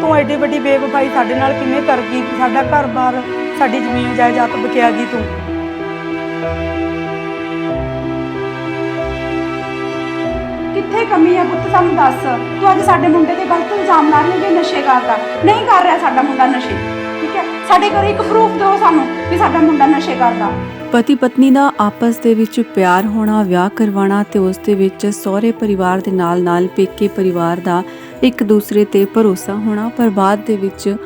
ਤੂੰ ਐਡੀ ਵੱਡੀ ਬੇਵਫਾਈ ਸਾਡੇ ਨਾਲ ਕਿਵੇਂ ਕਰ ਗਈ? ਸਾਡਾ ਘਰ-ਬਾਰ, ਸਾਡੀ ਜ਼ਮੀਨ, ਜਾਇਦਾਦ ਬਕਿਆ ਗਈ ਤੂੰ। ਕਿੱਥੇ ਕਮੀ ਹੈ ਪੁੱਤ ਸਾਨੂੰ ਦੱਸ? ਤੂੰ ਅੱਜ ਸਾਡੇ ਮੁੰਡੇ ਤੇ ਗਲਤ ਇਲਜ਼ਾਮ ਲਾ ਰਹੀ ਹੈ ਕਿ ਨਸ਼ੇ ਕਰਦਾ। ਨਹੀਂ ਕਰ ਰਿਹਾ ਸਾਡਾ ਮੁੰਡਾ ਨਸ਼ੇ। ਠੀਕ ਹੈ? ਸਾਡੇ ਘਰ ਇੱਕ ਪ੍ਰੂਫ ਦਿਓ ਸਾਨੂੰ। ਵੀ ਸਾਡਾ ਮੁੰਡਾ ਨਸ਼ੇ ਕਰਦਾ। ਪਤੀ ਪਤਨੀ ਦਾ ਆਪਸ ਦੇ ਵਿੱਚ ਪਿਆਰ ਹੋਣਾ, ਵਿਆਹ ਕਰਵਾਉਣਾ ਤੇ ਉਸ ਦੇ ਵਿੱਚ ਸਹੁਰੇ ਪਰਿਵਾਰ ਦੇ ਨਾਲ ਨਾਲ ਪੇਕੇ ਪਰਿਵਾਰ ਦਾ ਇੱਕ ਦੂਸਰੇ ਤੇ ਭਰੋਸਾ ਹੋਣਾ, ਪਰ ਬਾਅਦ ਦੇ ਵਿੱਚ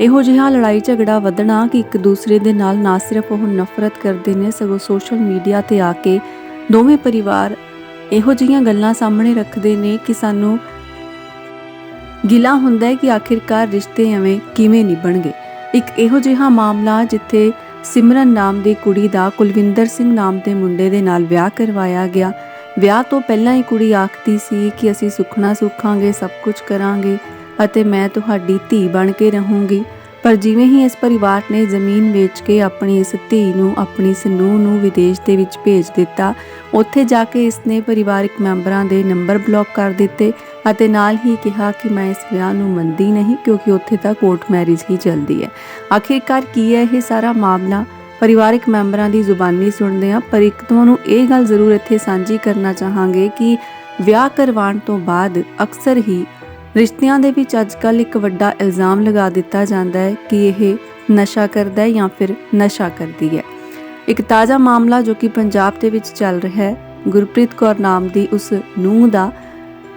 ਇਹੋ ਜਿਹਾ ਲੜਾਈ ਝਗੜਾ ਵਧਣਾ ਕਿ ਇੱਕ ਦੂਸਰੇ ਦੇ ਨਾਲ ਨਾ ਸਿਰਫ ਉਹ ਨਫ਼ਰਤ ਕਰਦੇ ਨੇ, ਸਗੋਂ ਸੋਸ਼ਲ ਮੀਡੀਆ ਤੇ ਆ ਕੇ ਦੋਵੇਂ ਪਰਿਵਾਰ ਇਹੋ ਜਿਹੀਆਂ ਗੱਲਾਂ ਸਾਹਮਣੇ ਰੱਖਦੇ ਨੇ ਕਿ ਸਾਨੂੰ ਗਿਲਾ ਹੁੰਦਾ ਹੈ ਕਿ ਆਖਿਰਕਾਰ ਰਿਸ਼ਤੇ ਐਵੇਂ ਕਿਵੇਂ ਨਿਭਣਗੇ। ਇੱਕ ਇਹੋ ਜਿਹਾ ਮਾਮਲਾ ਜਿੱਥੇ ਸਿਮਰਨ ਨਾਮ ਦੀ ਕੁੜੀ ਦਾ ਕੁਲਵਿੰਦਰ ਸਿੰਘ ਨਾਮ ਦੇ ਮੁੰਡੇ ਦੇ ਨਾਲ ਵਿਆਹ ਕਰਵਾਇਆ ਗਿਆ। ਵਿਆਹ ਤੋਂ ਪਹਿਲਾਂ ਹੀ ਕੁੜੀ ਆਖਦੀ ਸੀ ਕਿ ਅਸੀਂ ਸੁਖਣਾ ਸੁਖਾਂਗੇ, ਸਭ ਕੁਝ ਕਰਾਂਗੇ ਅਤੇ ਮੈਂ ਤੁਹਾਡੀ ਧੀ ਬਣ ਕੇ ਰਹੂੰਗੀ। ਪਰ ਜਿਵੇਂ ਹੀ ਇਸ ਪਰਿਵਾਰ ਨੇ ਜ਼ਮੀਨ ਵੇਚ ਕੇ ਆਪਣੀ ਇਸ ਧੀ ਨੂੰ ਆਪਣੀ ਇਸ ਨੂੰਹ ਨੂੰ ਵਿਦੇਸ਼ ਦੇ ਵਿੱਚ ਭੇਜ ਦਿੱਤਾ, ਉੱਥੇ ਜਾ ਕੇ ਇਸਨੇ ਪਰਿਵਾਰਕ ਮੈਂਬਰਾਂ ਦੇ ਨੰਬਰ ਬਲੌਕ ਕਰ ਦਿੱਤੇ ਅਤੇ ਨਾਲ ਹੀ ਕਿਹਾ ਕਿ ਮੈਂ ਇਸ ਵਿਆਹ ਨੂੰ ਮੰਨਦੀ ਨਹੀਂ ਕਿਉਂਕਿ ਉੱਥੇ ਤਾਂ ਕੋਰਟ ਮੈਰਿਜ ਹੀ ਚੱਲਦੀ ਹੈ। ਆਖਿਰਕਾਰ ਕੀ ਹੈ ਇਹ ਸਾਰਾ ਮਾਮਲਾ? ਪਰਿਵਾਰਕ ਮੈਂਬਰਾਂ ਦੀ ਜ਼ੁਬਾਨੀ ਸੁਣਦੇ ਹਾਂ, ਪਰ ਇੱਕ ਤੁਹਾਨੂੰ ਇਹ ਗੱਲ ਜ਼ਰੂਰ ਇੱਥੇ ਸਾਂਝੀ ਕਰਨਾ ਚਾਹਾਂਗੇ ਕਿ ਵਿਆਹ ਕਰਵਾਉਣ ਤੋਂ ਬਾਅਦ ਅਕਸਰ ਹੀ ਰਿਸ਼ਤਿਆਂ ਦੇ ਵਿੱਚ ਅੱਜਕੱਲ ਇੱਕ ਵੱਡਾ ਇਲਜ਼ਾਮ ਲਗਾ ਦਿੱਤਾ ਜਾਂਦਾ ਹੈ ਕਿ ਇਹ ਨਸ਼ਾ ਕਰਦਾ ਹੈ ਜਾਂ ਫਿਰ ਨਸ਼ਾ ਕਰਦੀ ਹੈ। ਇੱਕ ਤਾਜ਼ਾ ਮਾਮਲਾ ਜੋ ਕਿ ਪੰਜਾਬ ਦੇ ਵਿੱਚ ਚੱਲ ਰਿਹਾ ਹੈ, ਗੁਰਪ੍ਰੀਤ ਕੌਰ ਨਾਮ ਦੀ ਉਸ ਨੂੰਹ ਦਾ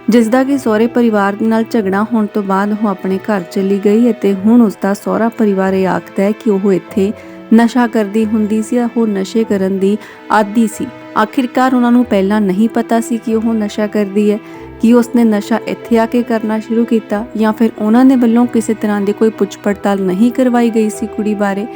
ਜਿਸ ਦਾ ਕਿ ਸਹੁਰੇ ਪਰਿਵਾਰ ਨਾਲ ਝਗੜਾ ਹੋਣ ਤੋਂ ਬਾਅਦ ਉਹ ਆਪਣੇ ਘਰ ਚਲੀ ਗਈ ਅਤੇ ਹੁਣ ਉਸ ਦਾ ਸਹੁਰਾ ਪਰਿਵਾਰ ਇਹ ਆਖਦਾ ਹੈ ਕਿ ਉਹ ਇੱਥੇ ਨਸ਼ਾ ਕਰਦੀ ਹੁੰਦੀ ਸੀ ਉਹ ਨਸ਼ੇ ਕਰਨ ਦੀ ਆਦੀ ਸੀ। ਆਖਿਰਕਾਰ ਉਹਨਾਂ ਨੂੰ ਪਹਿਲਾਂ ਨਹੀਂ ਪਤਾ ਸੀ ਕਿ ਉਹ ਨਸ਼ਾ ਕਰਦੀ ਹੈ, ਕਿ ਉਸਨੇ ਨਸ਼ਾ ਇੱਥੇ ਆ ਕੇ ਕਰਨਾ ਸ਼ੁਰੂ ਕੀਤਾ ਜਾਂ ਫਿਰ ਉਹਨਾਂ ਦੇ ਵੱਲੋਂ ਕਿਸੇ ਤਰ੍ਹਾਂ ਦੀ ਕੋਈ ਪੁੱਛ ਪੜਤਾਲ ਨਹੀਂ ਕਰਵਾਈ ਗਈ ਸੀ ਕੁੜੀ ਬਾਰੇ।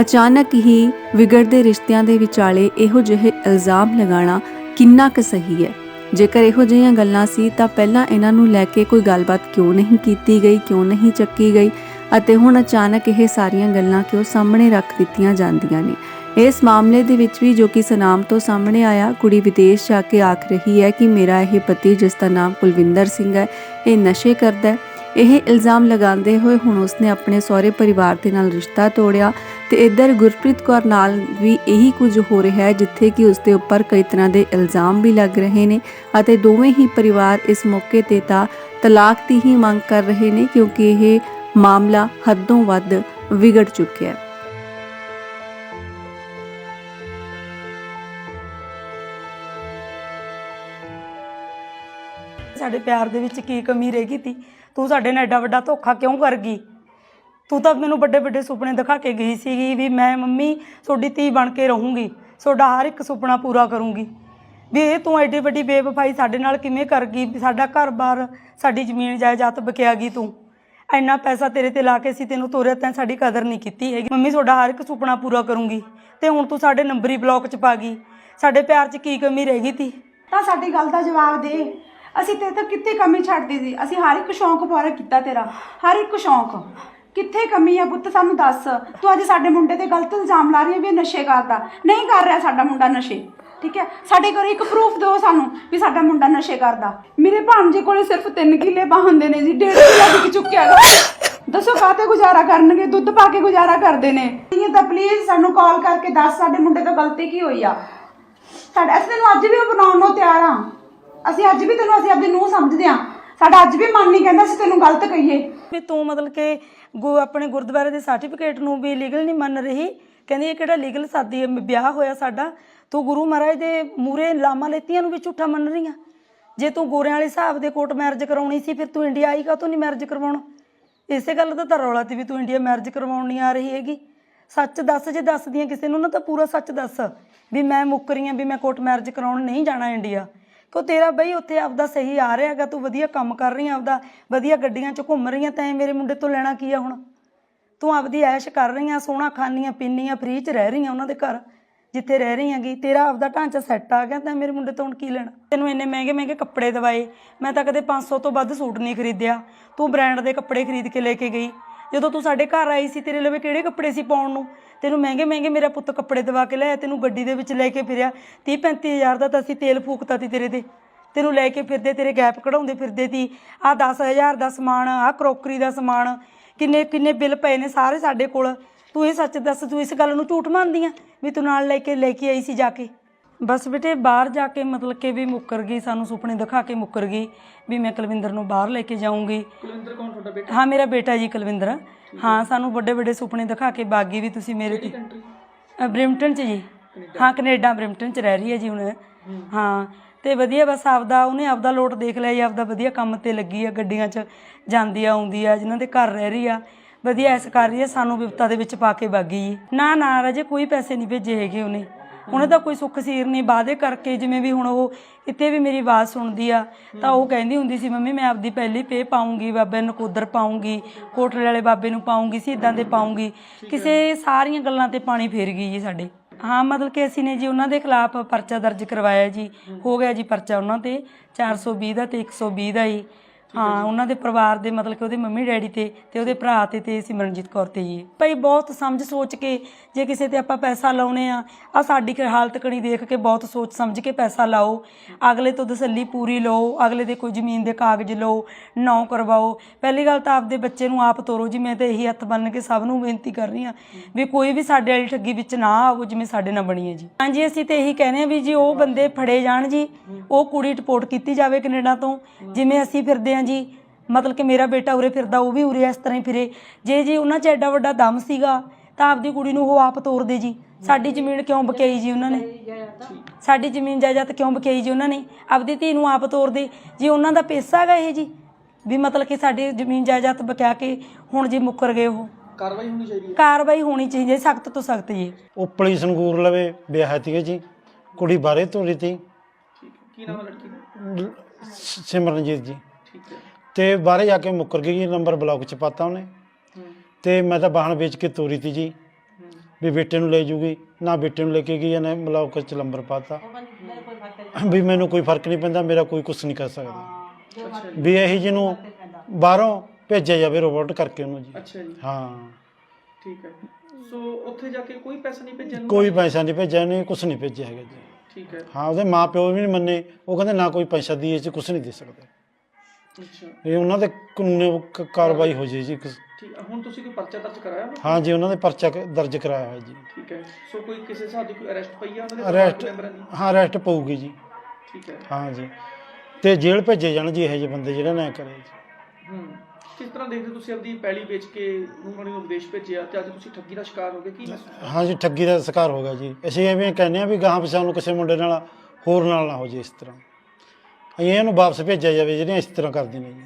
ਅਚਾਨਕ ਹੀ ਵਿਗੜਦੇ ਰਿਸ਼ਤਿਆਂ ਦੇ ਵਿਚਾਲੇ ਇਹੋ ਜਿਹੇ ਇਲਜ਼ਾਮ ਲਗਾਉਣਾ ਕਿੰਨਾ ਕੁ ਸਹੀ ਹੈ। ਜੇਕਰ ਇਹੋ ਜਿਹੀਆਂ ਗੱਲਾਂ ਸੀ ਤਾਂ ਪਹਿਲਾਂ ਇਹਨਾਂ ਨੂੰ ਲੈ ਕੇ ਕੋਈ ਗੱਲਬਾਤ ਕਿਉਂ ਨਹੀਂ ਕੀਤੀ ਗਈ, ਕਿਉਂ ਨਹੀਂ ਚੱਕੀ ਗਈ ਅਤੇ ਹੁਣ ਅਚਾਨਕ ਇਹ ਸਾਰੀਆਂ ਗੱਲਾਂ ਕਿਉਂ ਸਾਹਮਣੇ ਰੱਖ ਦਿੱਤੀਆਂ ਜਾਂਦੀਆਂ ਨੇ? ਇਸ ਮਾਮਲੇ ਦੇ ਵਿੱਚ ਵੀ ਜੋ ਕਿ ਸਨਾਮ ਤੋਂ ਸਾਹਮਣੇ ਆਇਆ, ਕੁੜੀ ਵਿਦੇਸ਼ ਜਾ ਕੇ ਆਖ ਰਹੀ ਹੈ ਕਿ ਮੇਰਾ ਇਹ ਪਤੀ, ਜਿਸ ਦਾ ਨਾਮ ਕੁਲਵਿੰਦਰ ਸਿੰਘ ਹੈ, ਇਹ ਨਸ਼ੇ ਕਰਦਾ ਹੈ। ਇਹ ਇਲਜ਼ਾਮ ਲਗਾਉਂਦੇ ਹੋਏ ਹੁਣ ਉਸਨੇ ਆਪਣੇ ਸਹੁਰੇ ਪਰਿਵਾਰ ਦੇ ਨਾਲ ਰਿਸ਼ਤਾ ਤੋੜਿਆ ਤੇ ਇੱਧਰ ਗੁਰਪ੍ਰੀਤ ਕੌਰ ਨਾਲ ਵੀ ਇਹੀ ਕੁਝ ਹੋ ਰਿਹਾ ਹੈ, ਜਿੱਥੇ ਕਿ ਉਸ ਦੇ ਉੱਪਰ ਕਈ ਤਰ੍ਹਾਂ ਦੇ ਇਲਜ਼ਾਮ ਵੀ ਲੱਗ ਰਹੇ ਨੇ ਅਤੇ ਦੋਵੇਂ ਹੀ ਪਰਿਵਾਰ ਇਸ ਮੌਕੇ ਤੇ ਤਾਂ ਤਲਾਕ ਦੀ ਹੀ ਮੰਗ ਕਰ ਰਹੇ ਨੇ ਕਿਉਂਕਿ ਇਹ ਮਾਮਲਾ ਹੱਦੋਂ ਵੱਧ ਵਿਗੜ ਚੁੱਕਿਆ ਹੈ। ਸਾਡੇ ਪਿਆਰ ਦੇ ਵਿੱਚ ਕੀ ਕਮੀ ਰਹਿ ਗਈ ਤੀ? ਤੂੰ ਸਾਡੇ ਨਾਲ ਐਡਾ ਵੱਡਾ ਧੋਖਾ ਕਿਉਂ ਕਰ ਗਈ? ਤੂੰ ਤਾਂ ਮੈਨੂੰ ਵੱਡੇ ਵੱਡੇ ਸੁਪਨੇ ਦਿਖਾ ਕੇ ਗਈ ਸੀਗੀ ਵੀ ਮੈਂ ਮੰਮੀ ਤੁਹਾਡੀ ਧੀ ਬਣ ਕੇ ਰਹੂੰਗੀ, ਤੁਹਾਡਾ ਹਰ ਇੱਕ ਸੁਪਨਾ ਪੂਰਾ ਕਰੂੰਗੀ। ਵੀ ਇਹ ਤੂੰ ਐਡੀ ਵੱਡੀ ਬੇਵਫਾਈ ਸਾਡੇ ਨਾਲ ਕਿਵੇਂ ਕਰ ਗਈ? ਸਾਡਾ ਘਰ-ਬਾਰ, ਸਾਡੀ ਜ਼ਮੀਨ ਜਾਇਦਾਦ ਬਕਿਆ ਗਈ ਤੂੰ। ਇੰਨਾ ਪੈਸਾ ਤੇਰੇ ਤੇ ਲਾ ਕੇ ਸੀ ਤੈਨੂੰ ਤੋਰਿਆ ਤੈਂ ਸਾਡੀ ਕਦਰ ਨਹੀਂ ਕੀਤੀ ਹੈਗੀ। ਮੰਮੀ, ਤੁਹਾਡਾ ਹਰ ਇੱਕ ਸੁਪਨਾ ਪੂਰਾ ਕਰੂੰਗੀ ਤੇ ਹੁਣ ਤੂੰ ਸਾਡੇ ਨੰਬਰੀ ਬਲੌਕ 'ਚ ਪਾ ਗਈ। ਸਾਡੇ ਪਿਆਰ 'ਚ ਕੀ ਕਮੀ ਰਹਿ ਗਈ ਤੀ? ਤਾਂ ਸਾਡੀ ਗੱਲ ਦਾ ਜਵਾਬ ਦੇ। ਅਸੀਂ ਤੇਰੇ ਤੋਂ ਕਿੱਥੇ ਕਮੀ ਛੱਡਦੀ ਸੀ? ਅਸੀਂ ਹਰ ਇੱਕ ਸ਼ੌਂਕ ਪੂਰਾ ਕੀਤਾ ਤੇਰਾ। ਹਰ ਇੱਕ ਸ਼ੌਂਕ। ਕਿੱਥੇ ਕਮੀ ਆ ਪੁੱਤ? ਸਾਨੂੰ ਦੱਸ। ਤੂੰ ਅੱਜ ਸਾਡੇ ਮੁੰਡੇ ਤੇ ਗਲਤ ਇਲਜ਼ਾਮ ਲਾ ਰਹੀ ਹੈ ਵੀ ਇਹ ਨਸ਼ੇ ਕਰਦਾ। ਨਹੀਂ ਕਰ ਰਿਹਾ ਸਾਡਾ ਮੁੰਡਾ ਨਸ਼ੇ। ਠੀਕ ਹੈ? ਸਾਡੇ ਘਰੇ ਇੱਕ ਪ੍ਰੂਫ ਦਿਓ ਸਾਨੂੰ ਵੀ ਸਾਡਾ ਮੁੰਡਾ ਨਸ਼ੇ ਕਰਦਾ। ਮੇਰੇ ਭਾਣਜੇ ਕੋਲੇ ਸਿਰਫ 3 ਕਿੱਲੇ ਹੁੰਦੇ ਨੇ ਜੀ। ਡੇਢ ਕਿੱਲਾ ਵਿਕ ਚੁੱਕਿਆ ਗਾ। ਦੱਸੋ ਕਾਤੇ ਗੁਜ਼ਾਰਾ ਕਰਨਗੇ? ਦੁੱਧ ਪਾ ਕੇ ਗੁਜ਼ਾਰਾ ਕਰਦੇ ਨੇ। ਇਹ ਤਾਂ ਪਲੀਜ਼ ਸਾਨੂੰ ਕਾਲ ਕਰਕੇ ਦੱਸ ਸਾਡੇ ਮੁੰਡੇ ਤੋਂ ਗਲਤੀ ਕੀ ਹੋਈ ਆ? ਸਾਡਾ ਅਸੀਂ ਤੈਨੂੰ ਅੱਜ ਵੀ ਬਣਾਉਣ ਨੂੰ ਤਿਆਰ ਆ। ਅਸੀਂ ਅੱਜ ਵੀ ਤੈਨੂੰ ਅਸੀਂ ਆਪਣੀ ਨੂੰਹ ਸਮਝਦੇ ਆ ਸਾਡਾ ਅੱਜ ਵੀ ਮਨ ਨਹੀਂ ਕਹਿੰਦਾ ਅਸੀਂ ਤੈਨੂੰ ਗਲਤ ਕਹੀਏ। ਵੀ ਤੂੰ ਮਤਲਬ ਕਿ ਗੁ- ਆਪਣੇ ਗੁਰਦੁਆਰੇ ਦੇ ਸਰਟੀਫਿਕੇਟ ਨੂੰ ਵੀ ਲੀਗਲ ਨਹੀਂ ਮੰਨ ਰਹੀ। ਕਹਿੰਦੀ ਇਹ ਕਿਹੜਾ ਲੀਗਲ ਸਾਦੀ ਹੈ, ਵਿਆਹ ਹੋਇਆ ਸਾਡਾ। ਤੂੰ ਗੁਰੂ ਮਹਾਰਾਜ ਦੇ ਮੂਰੇ ਲਾਮਾ ਲੈਤੀਆਂ ਨੂੰ ਵੀ ਝੂਠਾ ਮੰਨ ਰਹੀ ਆ ਜੇ ਤੂੰ ਗੋਰਿਆਂ ਵਾਲੇ ਹਿਸਾਬ ਦੇ ਕੋਰਟ ਮੈਰਿਜ ਕਰਾਉਣੀ ਸੀ ਫਿਰ ਤੂੰ ਇੰਡੀਆ ਆਈ ਕਾ ਤੂੰ ਨਹੀਂ ਮੈਰਿਜ ਕਰਵਾਉਣਾ? ਇਸੇ ਗੱਲ ਦਾ ਤਾਂ ਰੌਲਾ ਤੇ ਵੀ ਤੂੰ ਇੰਡੀਆ ਮੈਰਿਜ ਕਰਵਾਉਣ ਨਹੀਂ ਆ ਰਹੀ ਹੈਗੀ। ਸੱਚ ਦੱਸ ਜੇ ਦੱਸਦੀਆਂ ਕਿਸੇ ਨੂੰ ਨਾ ਤਾਂ ਪੂਰਾ ਸੱਚ ਦੱਸ। ਵੀ ਮੈਂ ਮੁੱਕ ਰਹੀ ਹਾਂ ਵੀ ਮੈਂ ਕੋਰਟ ਮੈਰਿਜ ਕਰਾਉਣ ਨਹੀਂ ਜਾਣਾ ਇੰਡੀਆ। ਕੋ ਤੇਰਾ ਬਈ ਉੱਥੇ ਆਪਦਾ ਸਹੀ ਆ ਰਿਹਾ ਹੈਗਾ, ਤੂੰ ਵਧੀਆ ਕੰਮ ਕਰ ਰਹੀ ਆ ਆਪਦਾ, ਵਧੀਆ ਗੱਡੀਆਂ 'ਚ ਘੁੰਮ ਰਹੀ ਆ, ਤੈਂ ਮੇਰੇ ਮੁੰਡੇ ਤੋਂ ਲੈਣਾ ਕੀ ਆ ਹੁਣ? ਤੂੰ ਆਪਦੀ ਐਸ਼ ਕਰ ਰਹੀ ਆ, ਸੋਹਣਾ ਖਾਣੀਆਂ ਪੀਣੀਆਂ ਫ੍ਰੀ 'ਚ ਰਹਿ ਰਹੀ ਆ ਉਹਨਾਂ ਦੇ ਘਰ, ਜਿੱਥੇ ਰਹਿ ਰਹੀ ਹੈਗੀ। ਤੇਰਾ ਆਪਦਾ ਢਾਂਚਾ ਸੈੱਟ ਆ ਗਿਆ, ਤਾਂ ਮੇਰੇ ਮੁੰਡੇ ਤੋਂ ਹੁਣ ਕੀ ਲੈਣਾ? ਤੈਨੂੰ ਇੰਨੇ ਮਹਿੰਗੇ ਮਹਿੰਗੇ ਕੱਪੜੇ ਦਵਾਏ, ਮੈਂ ਤਾਂ ਕਦੇ 500 ਤੋਂ ਵੱਧ ਸੂਟ ਨਹੀਂ ਖਰੀਦਿਆ। ਤੂੰ ਬ੍ਰਾਂਡ ਦੇ ਕੱਪੜੇ ਖਰੀਦ ਕੇ ਲੈ ਕੇ ਗਈ ਜਦੋਂ ਤੂੰ ਸਾਡੇ ਘਰ ਆਈ ਸੀ ਤੇਰੇ ਲਵੇ ਕਿਹੜੇ ਕੱਪੜੇ ਸੀ ਪਾਉਣ ਨੂੰ? ਤੈਨੂੰ ਮਹਿੰਗੇ ਮਹਿੰਗੇ ਮੇਰਾ ਪੁੱਤ ਕੱਪੜੇ ਦਵਾ ਕੇ ਲਿਆਇਆ, ਤੈਨੂੰ ਗੱਡੀ ਦੇ ਵਿੱਚ ਲੈ ਕੇ ਫਿਰਿਆ। 30 35000 ਦਾ ਤਾਂ ਅਸੀਂ ਤੇਲ ਫੂਕਤਾ ਸੀ ਤੇਰੇ ਤੇ। ਤੈਨੂੰ ਲੈ ਕੇ ਫਿਰਦੇ, ਤੇਰੇ ਗੈਪ ਕਢਾਉਂਦੇ ਫਿਰਦੇ ਤੀ। ਆ 10000 ਦਾ ਸਮਾਨ ਆ ਕਰੋਕਰੀ ਦਾ ਸਮਾਨ, ਕਿੰਨੇ ਕਿੰਨੇ ਬਿੱਲ ਪਏ ਨੇ ਸਾਰੇ ਸਾਡੇ ਕੋਲ। ਤੂੰ ਇਹ ਸੱਚ ਦੱਸ, ਤੂੰ ਇਸ ਗੱਲ ਨੂੰ ਝੂਠ ਮੰਨਦੀ ਆ ਵੀ ਤੂੰ ਨਾਲ ਲੈ ਕੇ ਲੈ ਕੇ ਆਈ ਸੀ ਜਾ ਕੇ? ਬਸ ਬੇਟੇ ਬਾਹਰ ਜਾ ਕੇ ਮਤਲਬ ਕਿ ਵੀ ਮੁੱਕਰ ਗਈ ਸਾਨੂੰ ਸੁਪਨੇ ਦਿਖਾ ਕੇ ਮੁੱਕਰ ਗਈ ਵੀ ਮੈਂ ਕੁਲਵਿੰਦਰ ਨੂੰ ਬਾਹਰ ਲੈ ਕੇ ਜਾਊਂਗੀ। ਕੁਲਵਿੰਦਰ ਕੌਣ ਤੁਹਾਡਾ ਬੇਟਾ? ਹਾਂ ਮੇਰਾ ਬੇਟਾ ਜੀ ਕੁਲਵਿੰਦਰ। ਹਾਂ। ਸਾਨੂੰ ਵੱਡੇ ਵੱਡੇ ਸੁਪਨੇ ਦਿਖਾ ਕੇ ਬਾਗੀ ਵੀ ਤੁਸੀਂ ਮੇਰੇ ਤੇ ਅ, ਬ੍ਰਿਮਟਨ ਚ ਜੀ। ਹਾਂ ਕੈਨੇਡਾ ਬ੍ਰਿਮਟਨ ਚ ਰਹਿ ਰਹੀ ਹੈ ਜੀ ਹੁਣ। ਹਾਂ। ਤੇ ਵਧੀਆ ਬਸ ਆਪਦਾ ਉਹਨੇ ਆਪਦਾ ਲੋਟ ਦੇਖ ਲਿਆ ਜੀ ਆਪਦਾ ਵਧੀਆ ਕੰਮ ਤੇ ਲੱਗੀ ਆ ਗੱਡੀਆਂ 'ਚ ਜਾਂਦੀ ਆ ਆਉਂਦੀ ਆ ਜਿਨ੍ਹਾਂ ਦੇ ਘਰ ਰਹਿ ਰਹੀ ਆ। ਵਧੀਆ ਐਸ ਕਰ ਰਹੀ ਆ ਸਾਨੂੰ ਵਿਪਤਾ ਦੇ ਵਿੱਚ ਪਾ ਕੇ ਬਾਗੀ ਜੀ। ਨਾ ਨਾ ਰਾਜੇ ਕੋਈ ਪੈਸੇ ਨਹੀਂ ਭੇਜੇ ਹੈਗੇ ਉਹਨੇ। ਉਹਨੇ ਤਾਂ ਕੋਈ ਸੁੱਖ ਸੀਰ ਨਹੀਂ ਵਾਅਦੇ ਕਰਕੇ ਜਿਵੇਂ ਵੀ ਹੁਣ ਉਹ ਕਿਤੇ ਵੀ ਮੇਰੀ ਆਵਾਜ਼ ਸੁਣਦੀ ਆ ਤਾਂ ਉਹ ਕਹਿੰਦੀ ਹੁੰਦੀ ਸੀ ਮੰਮੀ ਮੈਂ ਆਪਦੀ ਪਹਿਲੀ ਪੇ ਪਾਉਂਗੀ ਬਾਬੇ ਨਕੋਦਰ ਪਾਉਂਗੀ ਕੋਟਲੇ ਵਾਲੇ ਬਾਬੇ ਨੂੰ ਪਾਉਂਗੀ ਸਿੱਧਾਂ ਦੇ ਪਾਉਂਗੀ। ਕਿਸੇ ਸਾਰੀਆਂ ਗੱਲਾਂ ਤੇ ਪਾਣੀ ਫੇਰ ਗਈ ਜੀ ਸਾਡੇ। ਹਾਂ ਮਤਲਬ ਕਿ ਅਸੀਂ ਨੇ ਜੀ ਉਹਨਾਂ ਦੇ ਖਿਲਾਫ ਪਰਚਾ ਦਰਜ ਕਰਵਾਇਆ ਜੀ ਹੋ। ਗਿਆ ਜੀ ਪਰਚਾ ਉਹਨਾਂ ਤੇ 420 ਦਾ ਤੇ 120 ਦਾ ਜੀ ਹਾਂ ਉਹਨਾਂ ਦੇ ਪਰਿਵਾਰ ਦੇ ਮਤਲਬ ਕਿ ਉਹਦੇ ਮੰਮੀ ਡੈਡੀ ਤੇ ਤੇ ਉਹਦੇ ਭਰਾ ਤੇ ਤੇ ਸਿਮਰਨਜੀਤ ਕੌਰ ਤੇ ਜੀ। ਭਾਈ ਬਹੁਤ ਸਮਝ ਸੋਚ ਕੇ ਜੇ ਕਿਸੇ ਤੇ ਆਪਾਂ ਪੈਸਾ ਲਾਉਨੇ ਆ ਆ ਸਾਡੀ ਕਿ ਹਾਲਤ ਕਣੀ ਦੇਖ ਕੇ ਬਹੁਤ ਸੋਚ ਸਮਝ ਕੇ ਪੈਸਾ ਲਾਓ। ਅਗਲੇ ਤੋਂ ਤਸੱਲੀ ਪੂਰੀ ਲਓ ਅਗਲੇ ਦੇ ਕੋਈ ਜ਼ਮੀਨ ਦੇ ਕਾਗਜ਼ ਲਓ ਨੌ ਕਰਵਾਓ। ਪਹਿਲੀ ਗੱਲ ਤਾਂ ਆਪਦੇ ਬੱਚੇ ਨੂੰ ਆਪ ਤੋਰੋ ਜੀ ਮੈਂ ਤਾਂ ਇਹੀ ਹੱਥ ਬੰਨ ਕੇ ਸਭ ਨੂੰ ਬੇਨਤੀ ਕਰ ਰਹੀ ਆ ਵੀ ਕੋਈ ਵੀ ਸਾਡੇ ਵਾਲੀ ਠੱਗੀ ਵਿੱਚ ਨਾ ਆਵੋ ਜਿਵੇਂ ਸਾਡੇ ਨਾਲ ਬਣੀ ਹੈ ਜੀ। ਹਾਂਜੀ ਅਸੀਂ ਤੇ ਇਹੀ ਕਹਿੰਦੇ ਆ ਵੀ ਜੀ ਉਹ ਬੰਦੇ ਫੜੇ ਜਾਣ ਜੀ ਉਹ ਕੁੜੀ ਰਿਪੋਰਟ ਕੀਤੀ ਜਾਵੇ ਕੈਨੇਡਾ ਤੋਂ ਜਿਵੇਂ ਅਸੀਂ ਫਿਰਦੇ ਆ ਜੀ ਮਤਲਬ ਕਿ ਮੇਰਾ ਬੇਟਾ ਉਰੇ ਫਿਰਦਾ ਉਹ ਵੀ ਉਰੇ ਇਸ ਤਰ੍ਹਾਂ ਹੀ ਫਿਰੇ। ਜੇ ਜੀ ਉਹਨਾਂ 'ਚ ਐਡਾ ਵੱਡਾ ਦਮ ਸੀਗਾ ਤਾਂ ਆਪਦੀ ਕੁੜੀ ਨੂੰ ਉਹ ਆਪ ਤੋਰਦੇ ਜੀ। ਸਾਡੀ ਜ਼ਮੀਨ ਕਿਉਂ ਬਕਾਈ ਜੀ ਉਹਨਾਂ ਨੇ? ਸਾਡੀ ਜ਼ਮੀਨ ਜਾਇਦਾਦ ਕਿਉਂ ਬਕਾਈ ਜੀ ਉਹਨਾਂ ਨੇ? ਆਪਦੀ ਧੀ ਨੂੰ ਆਪ ਤੋਰਦੇ ਜੀ ਉਹਨਾਂ ਦਾ ਪੈਸਾ ਹੈਗਾ ਇਹ ਜੀ ਵੀ ਮਤਲਬ ਕਿ ਸਾਡੀ ਜ਼ਮੀਨ ਜਾਇਦਾਦ ਬਕਾ ਕੇ ਹੁਣ ਜੀ ਮੁੱਕਰ ਗਏ ਉਹ। ਕਾਰਵਾਈ ਹੋਣੀ ਚਾਹੀਦੀ ਹੈ। ਕਾਰਵਾਈ ਹੋਣੀ ਚਾਹੀਦੀ ਹੈ ਸਖਤ ਤੋਂ ਸਖਤ ਜੀ। ਉਪਲੀ ਸੰਗੂਰ ਲਵੇ ਵਿਆਹ ਤੀ ਜੀ। ਕੁੜੀ ਬਾਰੇ ਤੋਰੀ ਤੀ। ਕੀ ਨਾਮ ਹੈ ਲੜਕੀ ਦਾ? ਸਿਮਰਨਜੀਤ ਜੀ। ਠੀਕ ਹੈ। ਤੇ ਬਾਹਰੇ ਜਾ ਕੇ ਮੁੱਕਰ ਗਈ ਨੰਬਰ ਬਲੌਕ ਚ ਪਾਤਾ ਉਹਨੇ। ਤੇ ਮੈਂ ਤਾਂ ਵਾਹਣ ਵੇਚ ਕੇ ਤੋਰੀ ਤੀ ਜੀ। ਵੀ ਬੇਟੇ ਨੂੰ ਲੈ ਜੂਗੀ ਨਾ ਬੇਟੇ ਨੂੰ ਲੈ ਕੇ ਗਈ ਇਹਨੇ ਬਲੌਕ ਚ ਨੰਬਰ ਪਾਤਾ। ਵੀ ਮੈਨੂੰ ਕੋਈ ਫ਼ਰਕ ਨਹੀਂ ਪੈਂਦਾ ਮੇਰਾ ਕੋਈ ਕੁਝ ਨਹੀਂ ਕਰ ਸਕਦਾ। ਵੀ ਇਹੀ ਜਿਹਨੂੰ ਬਾਹਰੋਂ ਭੇਜਿਆ ਜਾਵੇ ਰੋਬੋਟ ਕਰਕੇ ਉਹਨੂੰ ਜੀ। ਅੱਛਾ ਜੀ। ਹਾਂ। ਠੀਕ ਹੈ। ਸੋ ਉੱਥੇ ਜਾ ਕੇ ਕੋਈ ਪੈਸਾ ਨਹੀਂ ਭੇਜਿਆ? ਕੋਈ ਪੈਸਾ ਨਹੀਂ ਭੇਜਿਆ ਨਹੀਂ ਕੁਝ ਨਹੀਂ ਭੇਜਿਆ ਹੈਗਾ ਜੀ। ਠੀਕ ਹੈ। ਹਾਂ ਉਹਦੇ ਮਾਪਿਓ ਵੀ ਨਹੀਂ ਮੰਨੇ ਉਹ ਕਹਿੰਦੇ ਨਾ ਕੋਈ ਪੈਸਾ ਦੀਏ ਚ ਕੁਝ ਨਹੀਂ ਦੇ ਸਕਦੇ। ਅੱਛਾ। ਇਹ ਉਹਨਾਂ ਦੇ ਕਾਨੂੰਨੀ ਕ- ਕਾਰਵਾਈ ਹੋ ਜੇ ਜੀ। ਕਿਸ- ਠੀਕ ਹੈ ਹੁਣ ਤੁਸੀਂ ਕੋਈ ਪਰਚਾ ਦਰਜ ਕਰਾਇਆ? ਹਾਂ ਜੀ ਉਹਨਾਂ ਦੇ ਪਰਚਾ ਕ- ਦਰਜ ਕਰਾਇਆ ਹੋਇਆ ਜੀ। ਠੀਕ ਹੈ। ਸੋ ਕੋਈ ਕਿਸੇ ਹਿਸਾਬ ਦੀ ਕੋਈ ਅਰੈਸਟ ਪਈ ਆ ਉਹਨਾਂ ਦੇ ਮੈਂਬਰਾਂ ਦੀ? ਹਾਂ ਅਰੈਸਟ ਪਊਗੀ ਜੀ। ਠੀਕ ਹੈ। ਹਾਂ ਜੀ। ਤੇ ਜੇਲ੍ਹ ਭੇਜੇ ਜਾਣ ਜੀ ਇਹੋ ਜਿਹੇ ਬੰਦੇ ਜਿਹੜੇ ਨਾ ਕਰੇ ਜੀ। ਹੂੰ। ਕਿਸ ਤਰ੍ਹਾਂ ਦੇਖਦੇ ਹੋ ਤੁਸੀਂ ਆਪਦੀ ਪੈਲੀ ਵੇਚ ਕੇ ਨੂੰ ਨੂੰ ਵਿਦੇਸ਼ ਭੇਜਿਆ ਤੇ ਅੱਜ ਤੁਸੀਂ ਠੱਗੀ ਦਾ ਸ਼ਿਕਾਰ ਹੋ ਗਏ ਕੀ ਮਹਿਸੂਸ ਹਾਂ ਜੀ ਠੱਗੀ ਦਾ ਸ਼ਿਕਾਰ ਹੋ ਗਿਆ ਜੀ। ਅਸੀਂ ਐਵੇਂ ਕਹਿੰਦੇ ਆ ਵੀ ਗਾਹਾਂ ਪਿਛਾਂ ਨੂੰ ਕਿਸੇ ਮੁੰਡੇ ਨਾਲ ਹੋਰ ਨਾਲ ਨਾ ਹੋ ਜੇ ਇਸ ਤਰ੍ਹਾਂ। ਅਸੀਂ ਇਹਨੂੰ ਵਾਪਸ ਭੇਜਿਆ ਜਾਵੇ ਜਿਹੜੀਆਂ ਇਸ ਤਰ੍ਹਾਂ ਕਰਦੇ ਨੇ। ਜੀ